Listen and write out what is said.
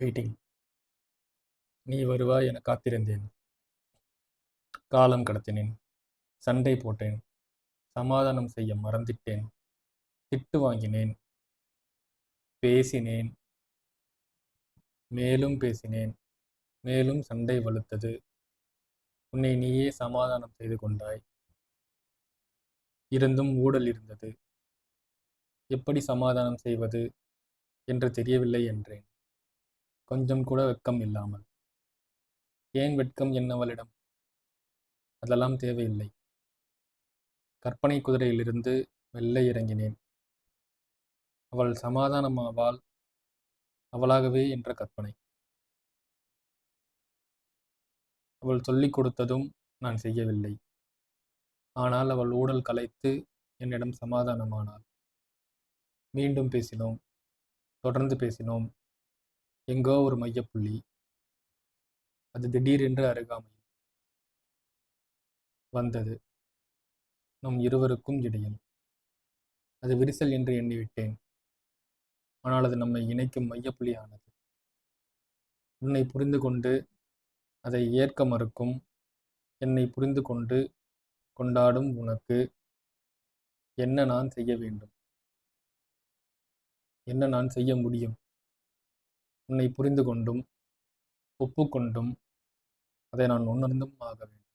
Waiting நீ வருவாய் என காத்திருந்தேன். காலம் கடத்தினேன். சண்டை போட்டேன். சமாதானம் செய்ய மறந்துட்டேன். திட்டு வாங்கினேன். பேசினேன். மேலும் பேசினேன். மேலும் சண்டை வலுத்தது. உன்னை நீயே சமாதானம் செய்து கொண்டாய். இருந்தும் ஊடல் இருந்தது. எப்படி சமாதானம் செய்வது என்று தெரியவில்லை என்றேன். கொஞ்சம் கூட வெட்கம் இல்லாமல். ஏன் வெட்கம் என்னவளிடம்? அதெல்லாம் தேவையில்லை. கற்பனை குதிரையிலிருந்து மெல்ல இறங்கினேன். அவள் சமாதானமாவாள். அவளாகவே என்ற கற்பனை. அவள் சொல்லிக் கொடுத்ததும் நான் செய்யவில்லை. ஆனால் அவள் ஊடல் கலைத்து என்னிடம் சமாதானமானாள். மீண்டும் பேசினோம். தொடர்ந்து பேசினோம். எங்கோ ஒரு மையப்புள்ளி. அது திடீரென்று அருகாமையில் வந்தது. நம் இருவருக்கும் இடையில். அது விரிசல் என்று எண்ணிவிட்டேன். ஆனால் அது நம்மை இணைக்கும் மையப்புள்ளி ஆனது உன்னை புரிந்து கொண்டு அதை ஏற்க மறுக்கும் என்னை புரிந்து கொண்டு கொண்டாடும் உனக்கு என்ன நான் செய்ய வேண்டும்? என்ன நான் செய்ய முடியும்? உன்னை புரிந்து கொண்டும் ஒப்புக்கொண்டும் அதை நான் உணர்ந்தும் ஆக வேண்டும்.